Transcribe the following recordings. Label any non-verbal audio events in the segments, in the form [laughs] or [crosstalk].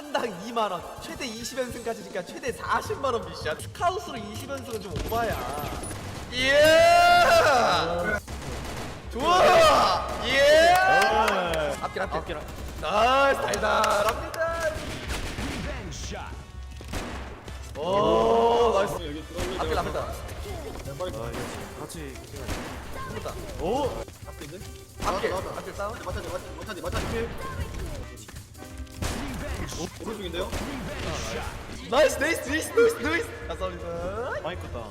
판당 2만 원, 최대 20연승까지니까 최대 40만 원 미션. 스카웃으로 20연승은 좀 오바야. 예! 좋아! 예! 앞길 앞길. 앞길, 앞- 나이스 달달합니다. 오 나이스. 여기 들어오면 앞길 앞에다. 빨리 아 이거 같이 붙다. 오 앞인데? 앞길 나왔다. 앞길 싸움. 맞다지 맞다지 맞다지 맞다지 오른쪽인데요? 나이스 나이스 나이스 나이스 나이스. 감사합니다. 마이크다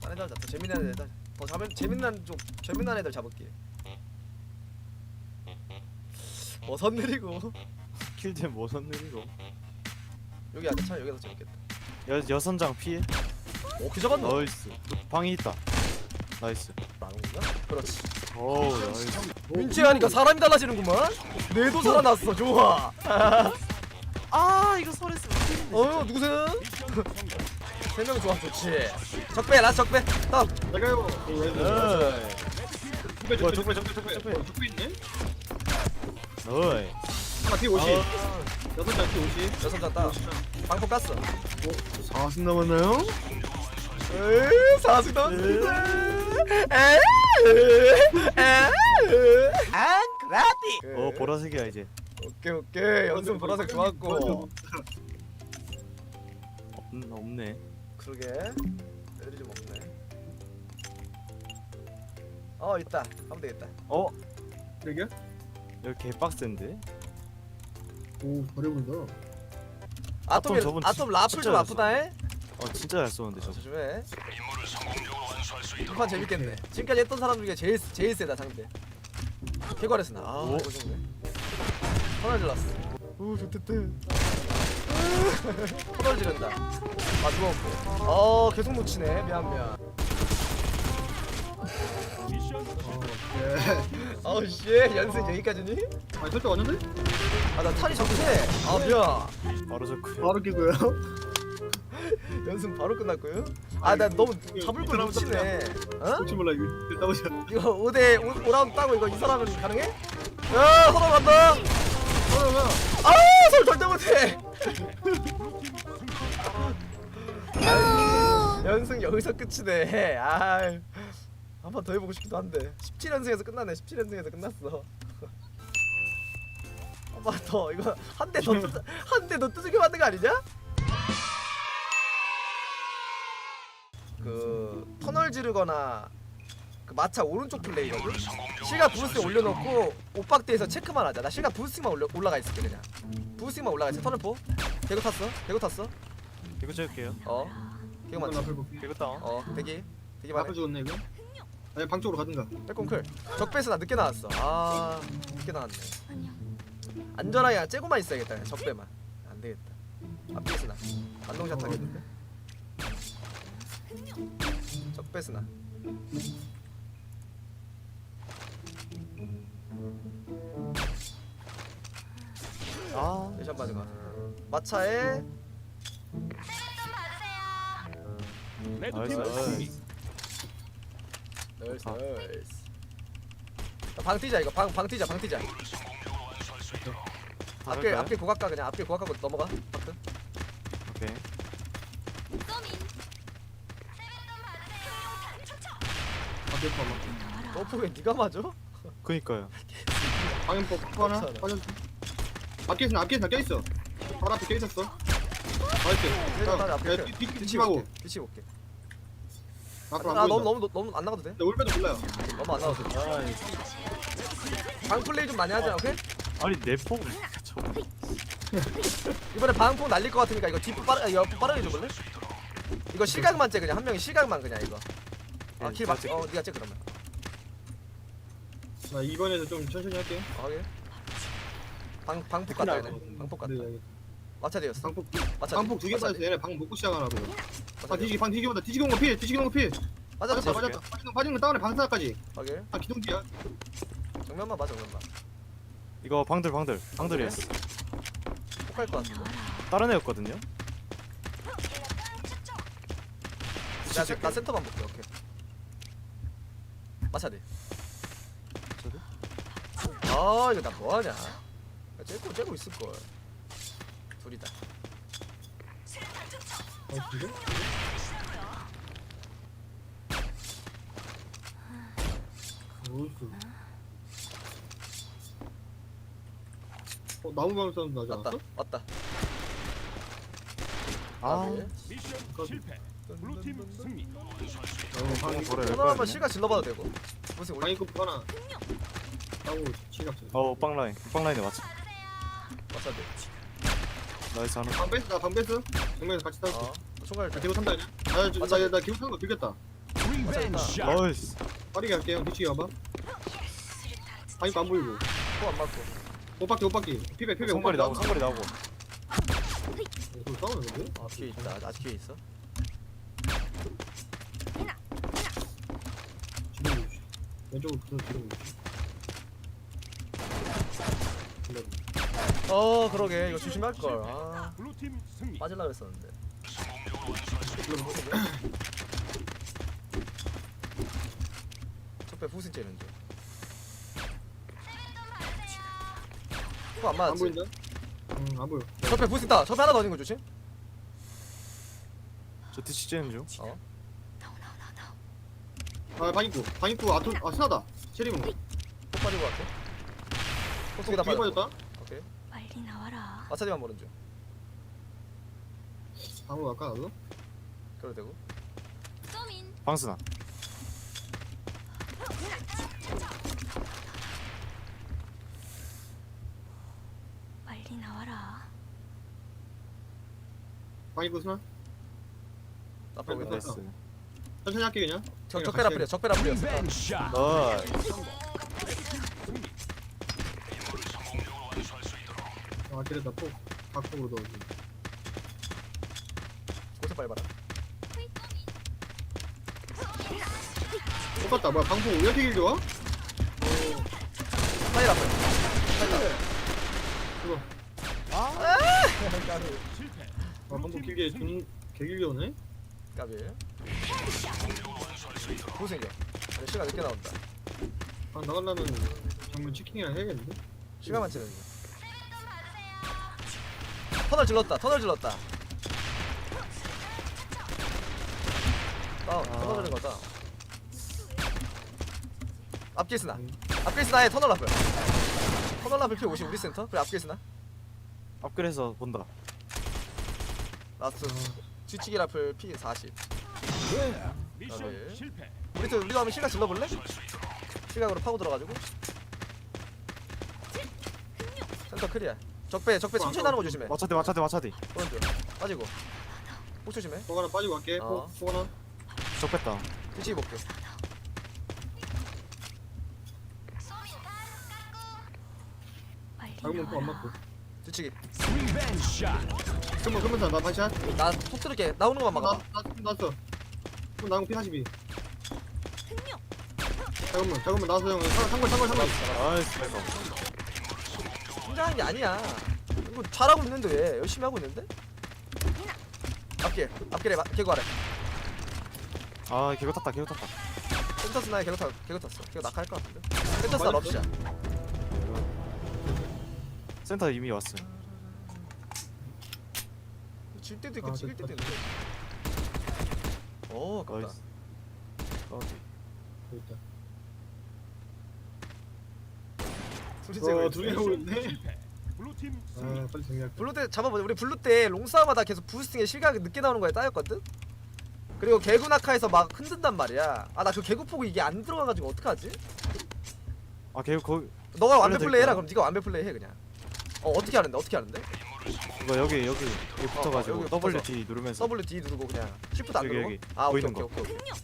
딴 애들 잡자. 재밌는 애들. 더 잡은 재밌는 좀 재밌는 애들 잡을게. 어선 느리고 킬잼 모선 느리고 여기 앉아 차 여기서 재밌겠다. 여, 여선장 피해 오케이 잡았노. 나이스 방이 있다 나이스. 그렇지. 오 나이스 윤채하니까 사람이 달라지는구만. 뇌도 살아났어. 좋아. [laughs] 아 이거 소리스 어 누구세요? [laughs] 세명 좋아 좋지. 적배 라스 적배. 다음. 적배 뭐야, 적배 적배, 적배 적배, 적배 적배 있네? 어이 하나 뒤50 여섯 장뒤 50 여섯 장 따. 방폭 깠어. 40 남았나요? 에이 사수 남았습니다. 안 크라피. 어 보라색이야 이제 오케이 오케이 연승 보라색 좋았고. 음, 없네 그러게. 애들이 좀 없네. 어 있다. 하면 되겠다. 어 여기야? 여기 개빡센데 오 잘해본다 아톰 아톰 저분 아톰 진- 라플 진짜 좀 잘했어. 아프다 해. 어 진짜 잘 쏘는데 저 조심해. 이판 재밌겠네. 지금까지 했던 사람 중에 제일 제일 세다 상대. 개괄했어 나. 아 오. 이거 좋네. 하나 질렀어. 오 좋댔대. [laughs] 터널 지른다. 아 죽었고. 어 계속 놓치네. 미안 미안. 예 아우 씨 연승 여기까지니? 아니 설정 왔는데? 아 나 탈이 적세. 아 미안. 바로 좋고요 바로 끼고요 [laughs] 연승 바로 끝났고요. 아 나 너무 잡을 걸 놓치네. 어? 혹시 몰라 이거 따보자 이거 5대 5, 5라운드 따고 이거 이 사람은 가능해? 야 서로 간다. 어야 아, 서로 절대 못해. 아유, 연승 여기서 끝이네. 아, 한번 더 해보고 싶기도 한데. 17연승에서 끝났네. 17연승에서 끝났어. 한번 더 이거 한 대더 [laughs] 한대더 두들겨 맞는 거 아니냐? 그 터널 지르거나 그 마차 오른쪽 플레이거든. 실가 부스트 올려놓고 옷박대에서 체크만 하자. 나 실가 부스팅만 올려 올라가 있을게 그냥. 부스팅만 올라가 있어. 터널 포. 개고 탔어. 개고 탔어. 이거 찍을게요 어. 이건 맞지. 앞을 볼게 이거 다운 어. 대기. 대기 말해. 앞을 죽었네 이거 아니 방 쪽으로 가든가 백콘클. 적배에서 나 늦게 나왔어. 아 늦게 나왔네. 안전하게 째고만 있어야겠다. 그냥 적배만. 안 되겠다. 앞에서 나. 반동샷 하겠는데. 적배스 나. 아 예샷 맞은 거. 마차에 나이스 나이스 널스 널스. 방 뛰자 이거 방 방 뛰자 방 뛰자. 앞에 갈까요? 앞에 고각가 그냥 앞에 고각가고 넘어가. 파트. 앞에 봐봐 너프 왜 네가 맞아? 그니까요 하나 괜찮아. 빠졌어 껴 있어 바로 앞에 껴 있었어 나이스 그래도 나 앞에 야, 껴. 뒤- 뒤- 뒤치 뒤치하고 볼게. 뒤치 볼게. 앞으로 아 안 너무 보인다 너무 너무 안 나가도 돼? 나 올빼도 몰라요 너무 안 나가도 돼. 나이스 방 플레이 좀 많이 하자 오케이? 아니 내폭 저 [laughs] 이번에 방폭 날릴 것 같으니까 이거 뒷부 빠르 아, 옆부 빠르게 줘볼래? 이거 실각만 째 그냥 한 명이 실각만 그냥 이거. 네, 아킬 막. 어 네가 째 그러면. 나 이번에도 좀 천천히 할게 어, 하게. 방 방폭 같다 얘네. 방폭 같다. 네, 마차 되었어. 방폭 마차. 방폭 두개 마차 쌓였어 얘네 방 먹고 시작하라고 아 뒤지기 방 뒤지기 온다 뒤지기 온거 피해 뒤지기 온거 피해 맞아 맞아. 빠졌다 빠진 거 빠진 거 다운에 방사까지 하게. 아 기동기야 정면만 맞아 정면만. 이거 방들 방들 방들이었어 폭할 것 같은데. 다른 애였거든요 나, 나 센터만 볼게 오케이. 저도? 아 이거 나 뭐하냐 째고 째고 있을걸 둘이다 어 그래? 어이구. 어 나무 가는 사람 나지 왔다 않았어? 왔다 아 네. 미션 실패. 블루팀 승리. 어, 방이 한번 실가 질러봐도 되고. 무슨 우리 방이 급 하나? 나무 치갑자 어 빵라인. 빵라인에 맞춰. 마차대 나이스 하나. 방 뺐어 나방 뺐어 정면에서 같이 타고 어 총알 나 기분 탄다? 나나 맞아. 나, 나 기분 탄거 들켰다. 리벤지 샷. 나이스. 빠르게 할게요. 뒤치기 와봐 방이 안 보이고. 포안 맞고. 옷바퀴 옷바퀴 피백 피백 성거리 나오고 성거리 나오고. 그 싸우는 건데? 아 뒤에 있다. 아직 뒤에 있어 왼쪽으로 붙어 어 그러게. 이거 조심할 걸. 아. 블루팀 승리. 빠질라 그랬었는데. 첫배 부신 째는 중 포안 안 맞았지? 보인다? 응 안 보여. 첫배 부신 있다. 첫배 하나 더 있는 거 조심 저 뒤치 째는 중 어. 아 방입구. 방입구 아토 아 스나다. 체리문 폭 빠지고 갈게 폭속에 다 뒤에 빠졌고 빠졌다? 오케이. 빨리 나와라. 마차디만 보는 중. 방으로 갈까 나도? 그래도 되고. 쏘민. 방스나 빨리 나와라. 방입구 스나? 앞으로 오겠다 됐어. 나이스 천천히 할게 그냥 적, 적배라 뿌려 적배라. 나이스 아 그래다 폭 각폭으로 넣어지 고세 빨리 봐라 똑같다 뭐야 방송 왜 이렇게 길게 와? 사이 앞에 그거 실패. 아 방송 길게 준 개길게 오네? 까비. 고생이야 아니 시간 늦게 나온다. 아 나가려면 정말 치킨이랑 해야겠는데? 시간 많지는 이거 터널 질렀다 터널 질렀다. 아. 터널 지른 거다 앞길 스나. 앞길 스나에 터널 라플 터널 라플 P50 우리 센터? 그래 앞길 스나? 앞글에서 본다. 라스 트 뒤치기 라플 P40 미션 오케이. 실패. 우리 또 우리도 한번 시각 질러볼래? 시각으로 파고 들어가지고. 센터 클리어. 적배 적배 천천히 나는 거 조심해. 마차대 마차대 마차대 오른쪽 빠지고. 폭 조심해. 폭 하나 빠지고 갈게. 어. 폭, 폭 하나. 적 뺐다. 뒤치기 볼게. 작으면 폭안 나와라. 맞고 뒤치기. 그러면 그러면 나 반샷 나폭 들을게. 나오는 것만 막아봐. 나, 나, 나왔어. 그럼 나온 P42 잠깐만 잠깐만. 나와서 형. 상골 상골 나이스 이거 긴장한 게 아니야. 이거 잘하고 있는데 왜? 열심히 하고 있는데? 앞길 앞길에 마- 개구 아래. 아 개고 탔다 개고 탔다. 센터 스 나에 개구 타 개구 탔어. 개구 낙하할 것 같은데. 센터 스 나 럽시야 센터 이미 왔어요 질 때도 있고 아, 찍을 때도 됐다. 있는데 오 아깝다 나이스 까비. 있다 둘이 어, 찍고 둘이. 하고 있네. 블루팀 승리. 아 빨리 정리할게 블루 때 잡아보자 우리 블루 때 롱싸움하다 계속 부스팅에 실각이 늦게 나오는 거에 따였거든 그리고 개구 낙하에서 막 흔든단 말이야 아 나 그 개구 포구 이게 안 들어가가지고 어떡하지? 아 거기 너가 알려드릴까요? 플레이 해라 그럼 네가 완배 플레이 해 그냥 어 어떻게 하는데? 어떻게 하는데? 이거 여기 여기 여기 붙어가지고 여기 W 붙어서. D 누르면서. W D 누르고 그냥 쉬프트 안 여기, 누르고? 여기. 아 오케이 보이는 오케이 오케이 오케이.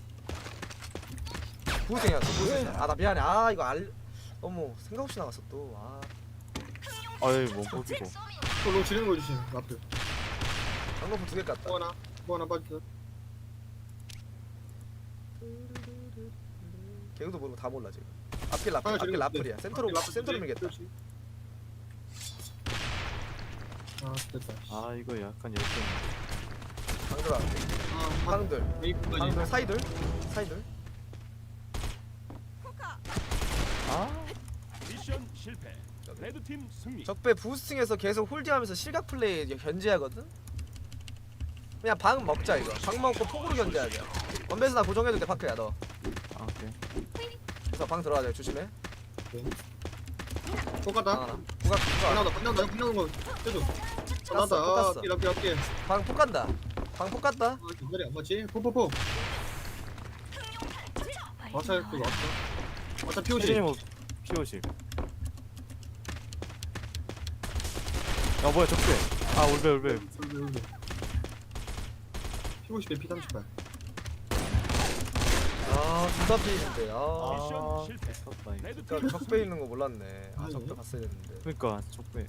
부스팅이었어 부스팅 아나 미안해. 아 이거 알 너무 생각 없이 나갔어 또아. 아유 뭐 뽑히고 또너 지르는 거 주신 앞에. 장거프 두개 깠다. 폭 하나? 폭 하나 빠졌어 개구도 모르고 다 몰라 지금. 앞길 라플 지르는 라플이야. 센터로 센터로. 밀겠다. 그렇지. 아 됐다 아 이거 약간 열정 방들 아 방, 방들 방들 사이들 사이들 아 미션 실패. 레드팀 승리. 적배 부스팅해서 계속 홀딩하면서 실각 플레이 견제하거든. 그냥 방 먹자 이거. 방 먹고 폭으로 견제하자. 원베스 나 고정해도 돼 파크야 너. 아, 오케이 그래서 방 들어가자 조심해. 똑같다 방 하나. 구각 구각. 끝나다 끝나다 끝나는 거 떼줘 깠어, 아 깠어. 길 앞길 앞길 방폭 간다. 방폭 갔다. 아 기다리 안 맞지? 포포포 마차 그. 왔어 피오시 피오시 뭐 피오시 야 뭐야 적대 아 울베 울베 피오시 배 P38 아 둘다 피인데. 아. 미션 실패. 레드팀 적배 있는 거 몰랐네. 아. 적배 봤어야 됐는데. 그니까 적대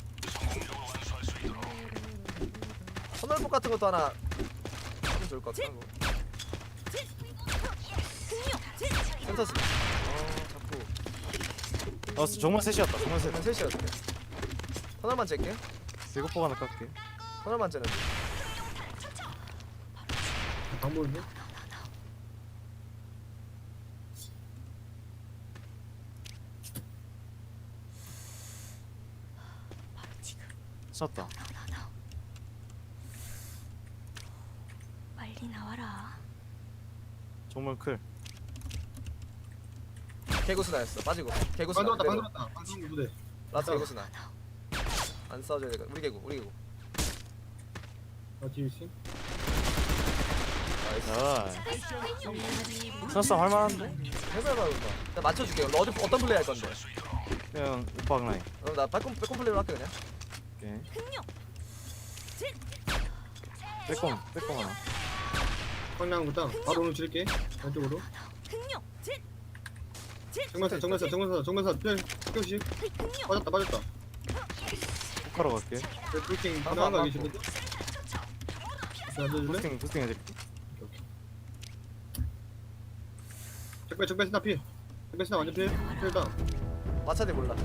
선월복 같은 것도 하나 하면 좋을 것 같다. 고 센터스. 아 자꾸. 아 정말 셋이었다 정말 셋 그러면 셋이었대. 선월만 찰게. 대고포 하나 깎게 선월만 째는. 안 지금 쐈다 나나 빨리 나와라 정말 클 개구스나였어. 빠지고. 방 개구스나. 들었다 방 그대로. 들었다 방송 무대 라스 개구스나. 안 싸워줘야 되거든. 우리 개구. 우리 개구. 아 뒤에 미션 성공. 선싸 할만한데? 해봐봐 이거. 나 맞춰줄게. 너 어디 어떤 플레이 할 건데? 그냥 오빠 라인 그럼 나 빼꼼 빼꼼 플레이로 할게 그냥. 오케이 빼꼼 빼꼼 하나 방향부터 바로 오늘 줄게. 안쪽으로. 흥룡 정면사 정면사 정면사 정면사. 흥룡 빠졌다 빠졌다. 포카로 갈게. 그 브리킹 거 방, 계시는데? 앉아줄래? 부스팅 부스팅 해줄게 적배 적배 스나 피 적배 스나 완전 피 필다 마차대 몰라.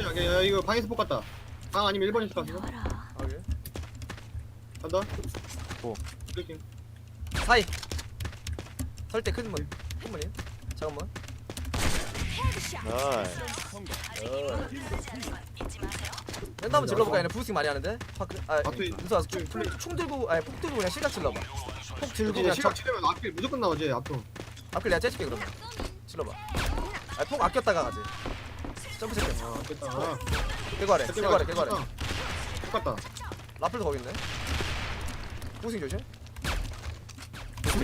야, 야 이거 방에서 뽑았다. 방 아니면 1번 있을 것 같은데? 나와라 아? 간다. 오. 브리킹 사이. 설때 큰 문. 큰 문임. 잠깐만. 어. 랜드 한번 질러볼까? 얘네 부스팅 많이 하는데. 파크. 아, 아, 또 이- 무서 와서 총, 총, 총 들고 아니 폭 들고 그냥 실각 질러봐. 폭 들고 이제 그냥 시각 적 치려면 앞길 무조건 나오지 앞으로 앞을 내가 째줄게 그러면. 질러봐. 아폭 아꼈다가 가지. 점프 체크. 아 됐다 개괄해. 개괄해. 개괄해. 똑같다 라플도 거기 있네. 부스팅 조심.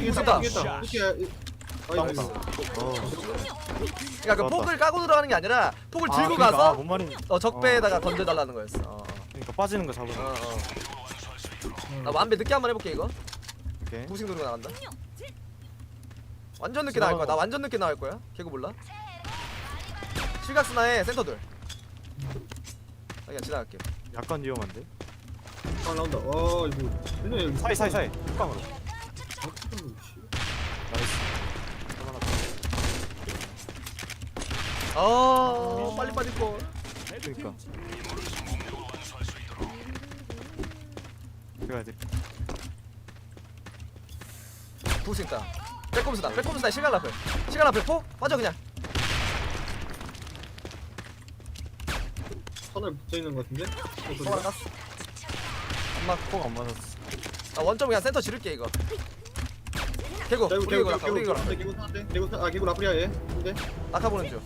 이렇게 나이스. 어 그러니까 그. 폭을 까고 들어가는 게 아니라 폭을 아, 들고 그러니까, 아, 가서 뭔 말인지 어 적배에다가 던져달라는 거였어. 어, 그러니까 빠지는 거 어, 잡으면 어. 나 완배 늦게 한번 해볼게 이거. 부싱 들고 나간다. 완전 늦게 나갈 거야. 나 완전 늦게 나갈 거야. 개구 몰라? 실각스나의 센터들. 아, 그냥 지나갈게. 약간 위험한데 아 나온다 와 이거 근데 사이 사이 사이 나이스 아 빨리 빠질 거. 레드팀 그러니까. 제가 이제 부싱 있다. 빼꼼스다. 빼꼼스다. 시간 라플. 시간 라플 포 빠져 그냥. 선을 붙어 있는 것 같은데? 소화 깠어. 엄마 폭안 맞았어 나 원점 그냥 센터 지를게 이거. 개구. 우리 개구 개구 개구 개구 사- 아 개구 라프리아 얘 근데 낙하 보는 중.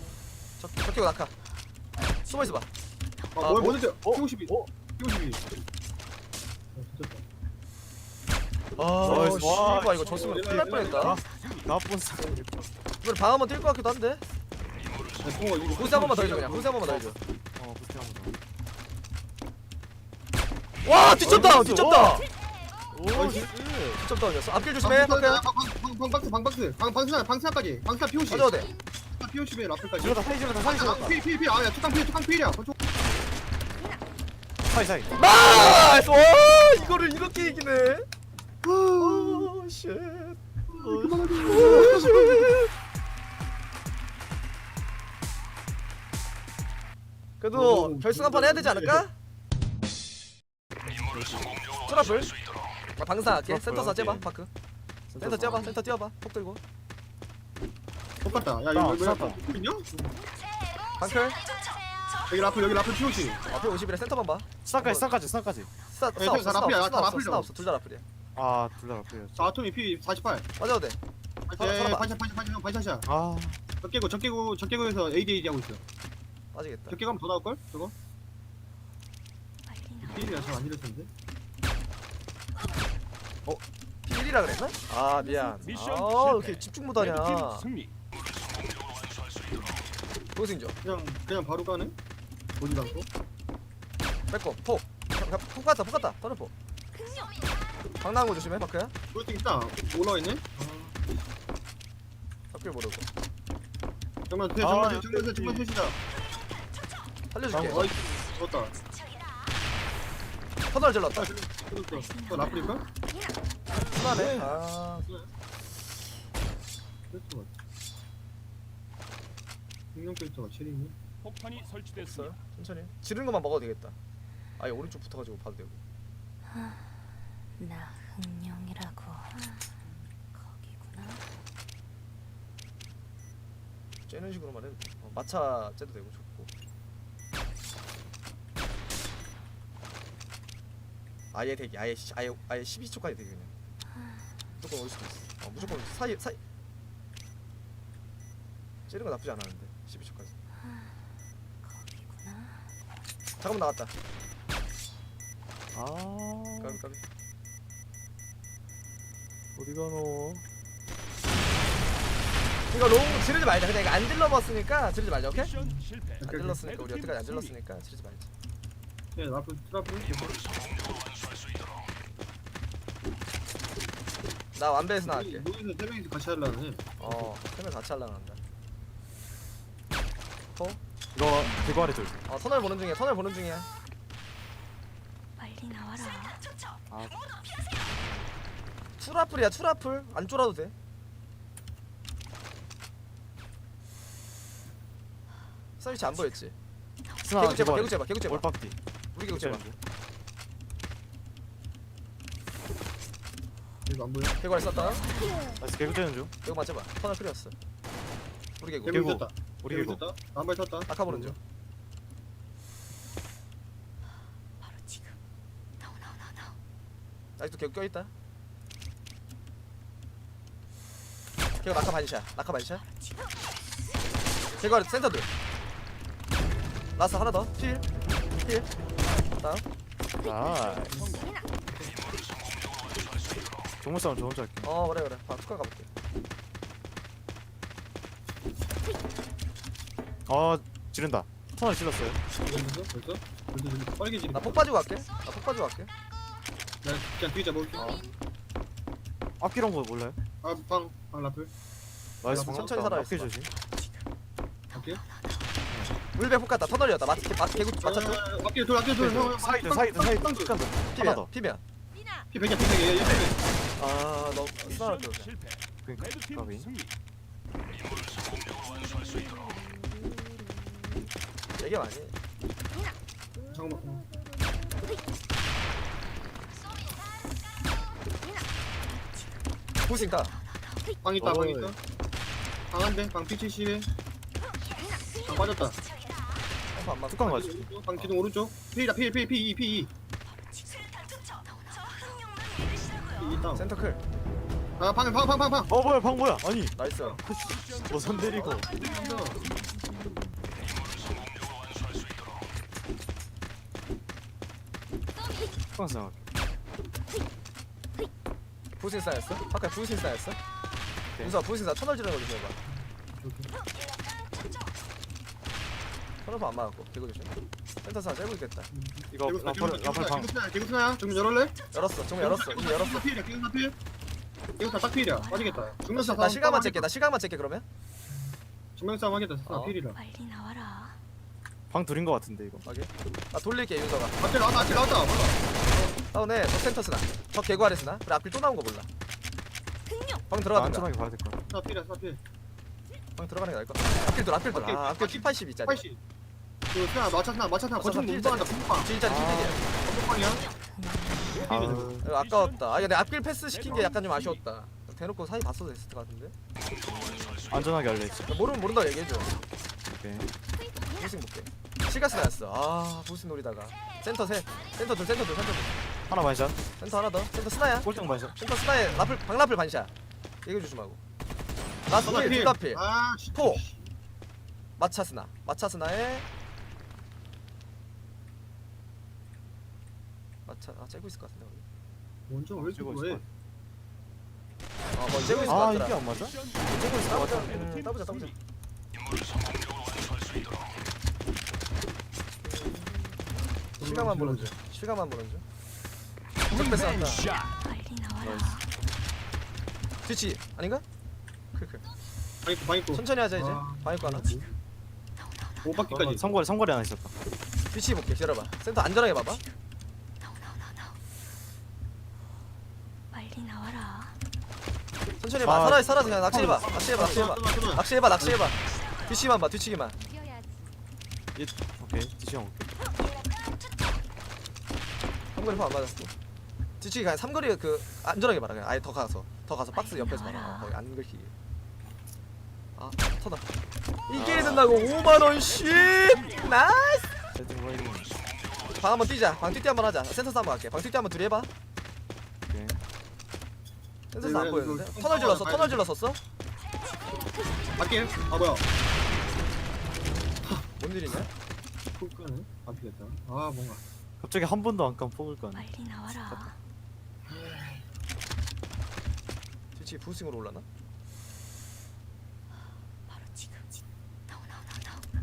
저, 저 개구 낙하. 숨어 있어 봐. 아 아, 뭘 뭐- 먼저 어? P52 어? P52 진짜 아, 나이스. 와, 이거 졌으면 큰일 날 뻔했다. 나쁜 사람 이번에 방 한번 뛸 것 같기도 한데. 부스 한 번만 더 해줘 그냥. 부스 한 번만 더 해줘. 어 부스팅 한 번 와 뒤쳤다. 어, 뒤쳤다. 오 씨. 뒤쳤다 올렸어. 앞길 조심해. 파크야. 방방방방 방박스 방박스 방 방스나 방스나까지 방스나 P50 가져도 돼. P50에 라플까지 질렀다 사이 질렀다 사이 질렀다 피피 아야 투탕 피 투탕 필이야 그쪽 사이 사이 나이스! 와 이거를 이렇게 이기네. 오 쉣. 오 쉣. 그래도 오, 결승 한 판 해야 되지 않을까? 트러플. 아, 방사 할게. 트러플, 센터 사 째봐 오케이. 파크. 센터 째봐. 센터 뛰어봐. 폭 들고. 똑같다 야 아, 이거 쐈다. 뭐야 있냐? 방클 여기 라플 여기 라플 피오시 앞에 51에 센터만 봐 스나까지 스나 네, 스나 없어 다 라플이야, 없어 다 스나 없어 라플이야. 스나 없어 둘 다 라플이야 아둘 다 라플이야 자 아톰이 피 48. 맞아도 돼 네, 살아봐. 반샷 반샷 반샷 반샷이야. 아 적개고 적개고 적개고에서 AD 하고 있어. 빠지겠다 적개고 하면 더 나올 걸? 저거? 필이야 잘안 이럴 텐데. 필이라 그랬나? 아 미안 아. 이렇게 집중 못하냐 레드팀 승리. 도승조 그냥 그냥 바로 가네. 보지도 않고. 뺏고 폭폭 갔다 폭 갔다 터널 폭 방나온 거 조심해 마크야 그것도 있다. 올라와 있네. 학교 모르고 정말 돼 아, 돼 정말 돼 정말 돼시다. 살려줄게 어이 좋다. 터널 질렀다 아 그렇어. 저 라플일까? 순하네. 아. 생명 캐릭터가 체리네. 폭탄이 됐어요. 설치됐습니다. 천천히. 지르는 것만 먹어도 되겠다. 아예 오른쪽 붙어가지고 봐도 되고. 나 흥룡이라고. 거기구나. 째는 식으로만 해도 돼. 어, 마차 째도 되고 좋고. 아예 대기 아예 시- 아예 아예 12초까지 대기 그냥 무조건 올 수도 있어. 어, 무조건 사이 사이. 째는 거 나쁘지 않았는데 12초까지. 거기구나 잠깐만 나갔다. 아. 까비 까비. 어디 가노 이거 롱 지르지 말자. 근데 이거 안 질러봤으니까 지르지 말자 오케이? 미션 실패. 안 질렀으니까 우리 여태까지 안 질렀으니까 지르지 말자. 네 라플 라플. 나 완배에서 나갈게. 여기서 세 명이서 같이 하려네. 어 세명 같이 하려고 한다. 이거 대구 아래 둘. 어 터널 보는 중이야 터널 보는 중이야. 빨리 나와라. 아, 투라플이야 투라플. 안 쫄아도 돼. 서비스 안 보였지? 스나 개구 대구 제봐 아래. 개구 제봐 개구 제봐. 올박뒤 우리 개구 제봐 이거 안 보여? 개구알 썼다. 나이스 개구 째는 중. 개구 맞춰봐. 터널 필요했어. 우리 개구. 개구 개구. 있었다. 우리 개구 있었다. 한발 쳤다. 아까 보는 중. 바로 지금. 나오 나오 나오 나오. 아직도 개구 껴있다. 개구 낙하 반샷. 낙하 반샷. 개구알 센터들. 라스 하나 더필필. 다음. 나이스 정말 싸움 저 혼자 할게 어 그래 그래 봐 축하 가볼게 아 지른다 터널 질렀어요 벌써? 벌써? 벌써 벌써 빨개지네. 나폭 빠지고 갈게 나 폭 빠지고 갈게 나 그냥 뒤에 잡아볼게. 어. 앞길한 거 몰라요? 아, 방, 방 라플. 나이스 천천히 방금 살아있어 앞길 조심 갈게. 물배 폭 갔다 터널이었다 맞, 맞 개구 맞췄어 아, 앞길 돌, 앞길 돌. 사이드 빵, 사이드 빵, 사이드 하나 더 피면 피 백이야, 피 백이야. 얘, 얘, 피 백. 아너 이상할 거 미션 실패. 그니까 레드팀 까비 승리. 얘기 많이 잠깐만. 어. 보스니까 방 있다, 방. 있다. 방 한대, 방 P70에. 방 빠졌다. 한번 안 맞고 뚜껑 가지 방 기둥 오른쪽. P다, P, P, P. P 다운. 센터 클 아, 방, 방, 방, 방, 방. 어 뭐야 방 뭐야 아니 나이스 뭐선 때리고 뚜껑 생각 부신사였어? 아까 부신사였어? 윤서 부신사 터널 지르는 거 조심해봐 터널 안 맞았고 개구 조심 센터사 째고 있겠다 이거 라플 라플 방 개구스나야? 좀 열을래? 열었어 정말 열었어 이미 열었어 필이야, 개구스나 필. 개구스나 딱 필이야. 빠지겠다. 중명사 나 시간만 찰게 나 시간만 찰게 그러면 중명싸움 하겠다. 어. 나 필이라. 빨리 나와라 방 둘인 거 같은데 이거 확인 나 돌릴게 윤서가 앞에 나왔다, 앞에 나왔다. 맞아. 다운해 저 센터 쓰나 저 개구 아래 쓰나 그래 앞길 또 나온 거 몰라 방나 들어가든가 안전하게 봐야 될 것 같아 나 필이야, 나 필. 방 들어가는 게 나을 것 같아 앞길 돌 앞길 돌 앞길, 아, 앞길 P80 있잖아 80. 그 스나 맞췄나 맞췄나 맞췄나, 거친 못 필자리. 방한다 붕빵 진짜 킬이야 붕빵이야? 아우 이거 아까웠다. 아 근데 앞길 패스 시킨 게 약간 좀 아쉬웠다. 대놓고 사이 봤어도 됐을 것 같은데? 안전하게 할래 모르면 모른다고 얘기해줘. 오케이. 부스팅 볼게. 시가스 나였어. 아 부스팅 노리다가. 센터 셋 센터 둘 센터 둘 센터 둘. 하나 반샷. 센터 하나 더. 센터 스나야? 꼴등 반샷. 센터 스나에 라플 방라플 반샷. 얘기 조심하고. 라스트 하나 필 필. 둘다 필 아, 씨. 포. 마차 스나. 마차 스나에 차 아 째고 있을 것 같은데 거기. 원정 왜 이렇게 찍어 뭐해? 있을 어 거기 째고 있을 것 아 같더라. 이게 안 맞아? 째고 있을 것 같아 음, 따보자 따보자. 시간만 보는 중. 시간만 보는 중. 샷. 빨리 나와라. 뒤치 아닌가? 크크. 방입고 방입고. 천천히 하자 이제. 아. 방입고 하나. 오 바퀴까지. 성거리 성거리 하나 있었다. 뒤치 볼게. 기다려봐. 센터 안전하게 봐봐 나오 나오 나오 나오. 빨리 나와라. 천천히 해봐 아. 살아 살아서 그냥 낚시해봐 낚시해봐 낚시해봐. 낚시해봐 낚시해봐 뒤치기만 봐 뒤치기만 이 오케이 지시형 오케이 삼거리 포안 맞았고 뒤치기 그냥 삼거리 그 안전하게 봐라 그냥 아예 더 가서 더 가서 박스 옆에서 봐라 어, 거기 안 긁히게 아 터다 이게 된다고 5만원 씨 나이스 세팅 라이딩 방 한번 뛰자 방 뛰기 한번 하자 센터 한번 갈게 방 뛰기 한번 둘이 해봐 센터 안 네, 보였는데 이거 터널 질렀어 가야 터널 돼. 질렀었어? 바퀴. 아 뭐야? 뭔 일이냐? 푹 끄네. 바퀴겠다. 아 뭔가. 갑자기 한 번도 안 깐 뽑을 거 아니야 빨리 나와라. 뒤치기 부스팅으로 올라나? 바로 지금. 나오 나오 나오 나오.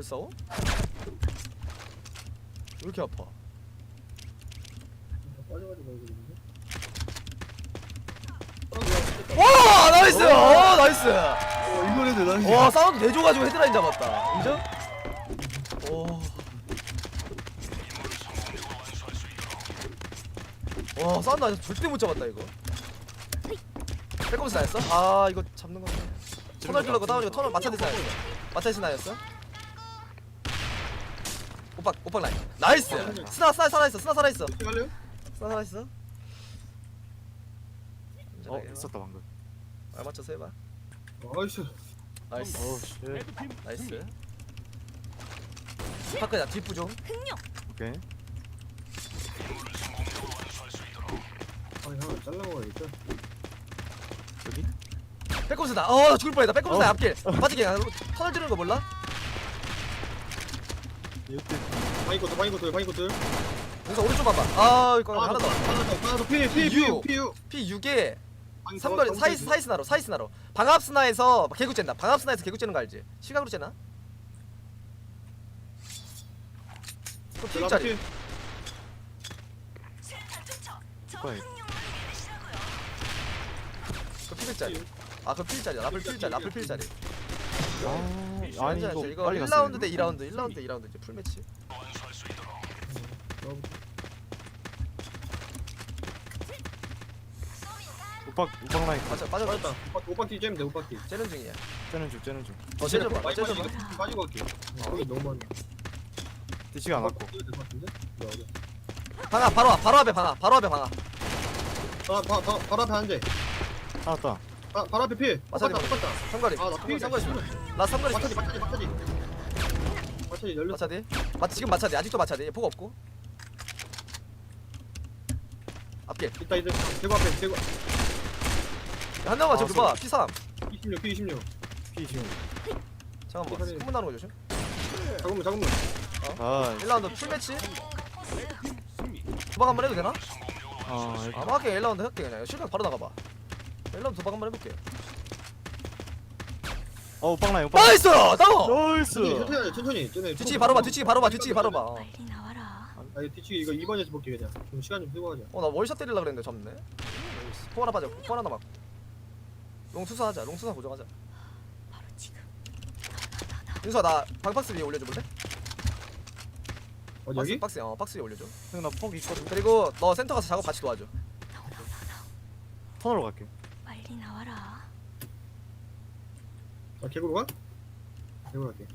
이걸 싸워? 왜 이렇게 아파? 와 나이스! 어 나이스! 어 이거는 대단히. 와 사운드 내줘가지고 헤드라인 잡았다 인정? 오. 와 사운드 아직 절대 못 잡았다 이거 백컴스 나였어? 아 이거 잡는 건데 터널 질러고 다운이고 터널 나였어 마차디 나였어? 오빠 오빠 라인. 나이스! 스나 스나 살아있어 스나 살아있어. 갈래요? 스나 살아있어? 어 있었다 방금. 알 맞춰서 해봐. 아이씨. 나이스. 씨 레드팀 나이스. 파크야 뒷부 좀 오케이. 하나 잘라먹어야겠다. 여기? 백컴스다 어 죽을 뻔했다. 백컴스다 어. 앞길. 빠지게. 그냥 터널 지르는 거 몰라? 이때 또또 방입고 또. 여기서 오른쪽 봐봐 아 이거 하나 더 하나 더. 하나 더. 피, 피, 피, 유. 피, 유. P6에 아니, 삼거리 더, 더 사이스 더 사이스 나로 사이스 나로 방압스나에서 개구 쨘다 방압스나에서 개구 째는 거 알지? 시각으로 째나? 그 피. P짜리 오빠이 그 P짜리 아 그 P짜리 라플 P짜리 라플 P짜리 아 아니 이거 이거 빨리 1라운드 갔어 대 2라운드 1라운드 대 2라운드 이제 풀 매치 오빠 오빠 라인 맞아 빠져 빠져 맞다. 오빠 오빠 뒤 째면 돼. 오빠 뒤. 째는 중이야 째는 중 째는 중어 째줘봐 많이 째줘봐 빠지고 갈게. 거기 너무 많아. 디시가 안 왔고 될것 같은데? 뭐야, 어디? 방아 바로 앞 바로 앞에 방아 바로 앞에 방아 바, 바, 바, 바로 앞에 한 대. 하나 따 바, 바로 앞에 피. 마사지 똑같다, 똑같다. 삼거리 아, 나 피. 삼거리 나 삼거리 마차지, 마차지, 마차지. 마차지 열렸어. 마차디 마차 지금 마차디 아직도 마차디 폭 없고 앞길 이따 이제 대구 앞에 대구. 한 대만 아, 저기 봐 P3 26, P 26. 피 지금 잠깐만 빨리. 흥분 나는 거 조심 잠깐만, 잠깐만. 아 1라운드 풀매치. 도박 한번 해도 되나? 아, 이렇게. 아 막게 1라운드 할게 그냥 실각 바로 나가봐 1라운드 도박 한번 해볼게 어 오빠 라인 오빠 나이스! 다운! 나이스 천천히 천천히. 쟤네 뒤치기 바로 봐 뒤치기 바로 봐 뒤치기 바로 봐어나 빨리 나와라. 아, 이거 뒤치기 이거 2번에서 볼게 그냥. 좀 시간 좀 쓰고 하자. 월샷 때리려고 그랬는데 접네 포 하나 빠져 포 하나 남았고 롱 투수하자 롱 투수 고정하자 바로 지금. 윤수아 나 방박스 위에 올려줘 볼래? 어디 박스, 여기? 박스 어 박스 위에 올려줘 형나폭 있거든 그리고 너 센터 가서 작업 같이 도와줘 나오 나오 나오 나오. 턴으로 갈게 빨리 나와라. 아, 개구로 가? 개구로 갈게.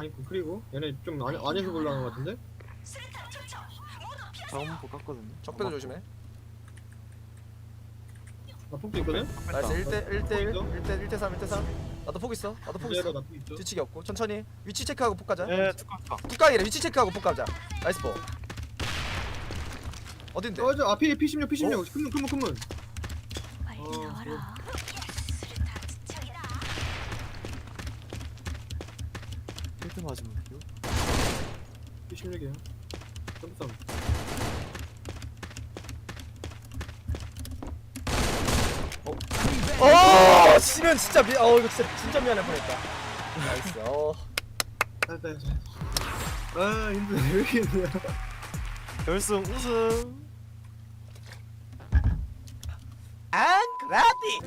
아니 그리고 얘네 좀 안, 안에서 올라가는 것 같은데? 다음 보 깠거든요. 적배도 조심해. 나 폭도 있거든? 나이스. 1대 1대 1 있어? 1대 1대 3 1대 3 나도 포기 있어. 나도 포기 얘가 있어. 나폭 뒤치기 없고. 천천히. 위치 체크하고 폭 가자. 예 축하 축하 뚜껑이래. 위치 체크하고 폭 가자. 나이스 포 어딘데? 어 저 앞에 P16 P16 큰문 큰문 큰문. 빨리 어, 나와라. 필드 맞으면 돼요? P16이야 점프싸움 어 지면 진짜 미, 어 이거 진짜 진짜 미안해 보냈다. 나이스 어. 아 힘드네 [laughs] 왜 이렇게 힘드냐 결승 우승 앙크 라디!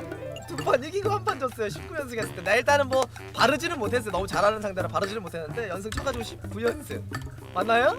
두번 이기고 한 판 졌어요. 19연승 했을 때나 일단은 뭐 바르지는 못했어요. 너무 잘하는 상대라 바르지는 못했는데 연승 쳐가지고 19연승. 맞나요?